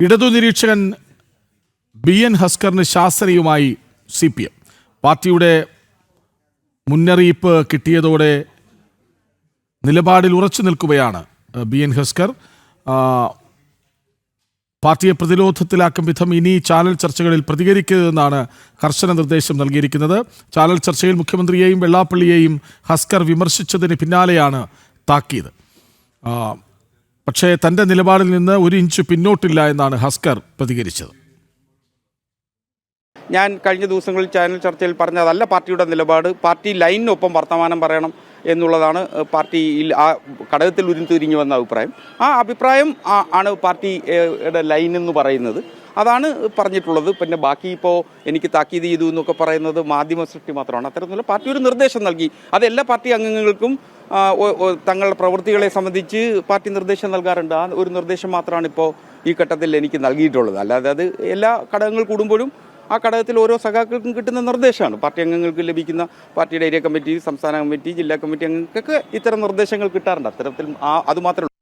ഇടതു നിരീക്ഷകൻ B N ഹസ്കറിന് ശാസനയുമായി സി പി എം പാർട്ടിയുടെ മുന്നറിയിപ്പ് കിട്ടിയതോടെ നിലപാടിൽ ഉറച്ചു നിൽക്കുകയാണ് ബി എൻ ഹസ്കർ. പാർട്ടിയെ പ്രതിരോധത്തിലാക്കും വിധം ഇനി ചാനൽ ചർച്ചകളിൽ പ്രതികരിക്കരുതെന്നാണ് കർശന നിർദ്ദേശം നൽകിയിരിക്കുന്നത്. ചാനൽ ചർച്ചയിൽ മുഖ്യമന്ത്രിയെയും വെള്ളാപ്പള്ളിയെയും ഹസ്കർ വിമർശിച്ചതിന് പിന്നാലെയാണ് താക്കീത്. പക്ഷേ തന്റെ നിലപാടിൽ നിന്ന് ഒരു ഇഞ്ച് പിന്നോട്ടില്ല എന്നാണ് ഹസ്കർ പ്രതികരിച്ചത്. ഞാൻ കഴിഞ്ഞ ദിവസങ്ങളിൽ ചാനൽ ചർച്ചയിൽ പറഞ്ഞതല്ല പാർട്ടിയുടെ നിലപാട് പാർട്ടി ലൈനിനൊപ്പം വർത്തമാനം പറയണം എന്നുള്ളതാണ് പാർട്ടിയിൽ ആ ഘടകത്തിൽ ഉരുത്തിരിഞ്ഞു വന്ന അഭിപ്രായം. ആ അഭിപ്രായം ആണ് പാർട്ടിയുടെ ലൈൻ എന്ന് പറയുന്നത്. അതാണ് പറഞ്ഞിട്ടുള്ളത്. പിന്നെ ബാക്കി ഇപ്പോൾ എനിക്ക് താക്കീത് ചെയ്തു എന്നൊക്കെ പറയുന്നത് മാധ്യമ സൃഷ്ടി മാത്രമാണ്. അത്തരത്തിലുള്ള പാർട്ടി ഒരു നിർദ്ദേശം നൽകി. അത് എല്ലാ പാർട്ടി അംഗങ്ങൾക്കും തങ്ങളുടെ പ്രവൃത്തികളെ സംബന്ധിച്ച് പാർട്ടി നിർദ്ദേശം നൽകാറുണ്ട്. ആ ഒരു നിർദ്ദേശം മാത്രമാണ് ഇപ്പോൾ ഈ ഘട്ടത്തിൽ എനിക്ക് നൽകിയിട്ടുള്ളത്. അല്ലാതെ അത് എല്ലാ ഘടകങ്ങൾ കൂടുമ്പോഴും ആ ഘടകത്തിൽ ഓരോ സഖാക്കൾക്കും കിട്ടുന്ന നിർദ്ദേശമാണ്. പാർട്ടി അംഗങ്ങൾക്ക് ലഭിക്കുന്ന പാർട്ടിയുടെ ഏരിയ കമ്മിറ്റി സംസ്ഥാന കമ്മിറ്റി ജില്ലാ കമ്മിറ്റി അംഗങ്ങൾക്കൊക്കെ ഇത്തരം നിർദ്ദേശങ്ങൾ കിട്ടാറുണ്ട്. അത്തരത്തിൽ ആ അത് മാത്രമേ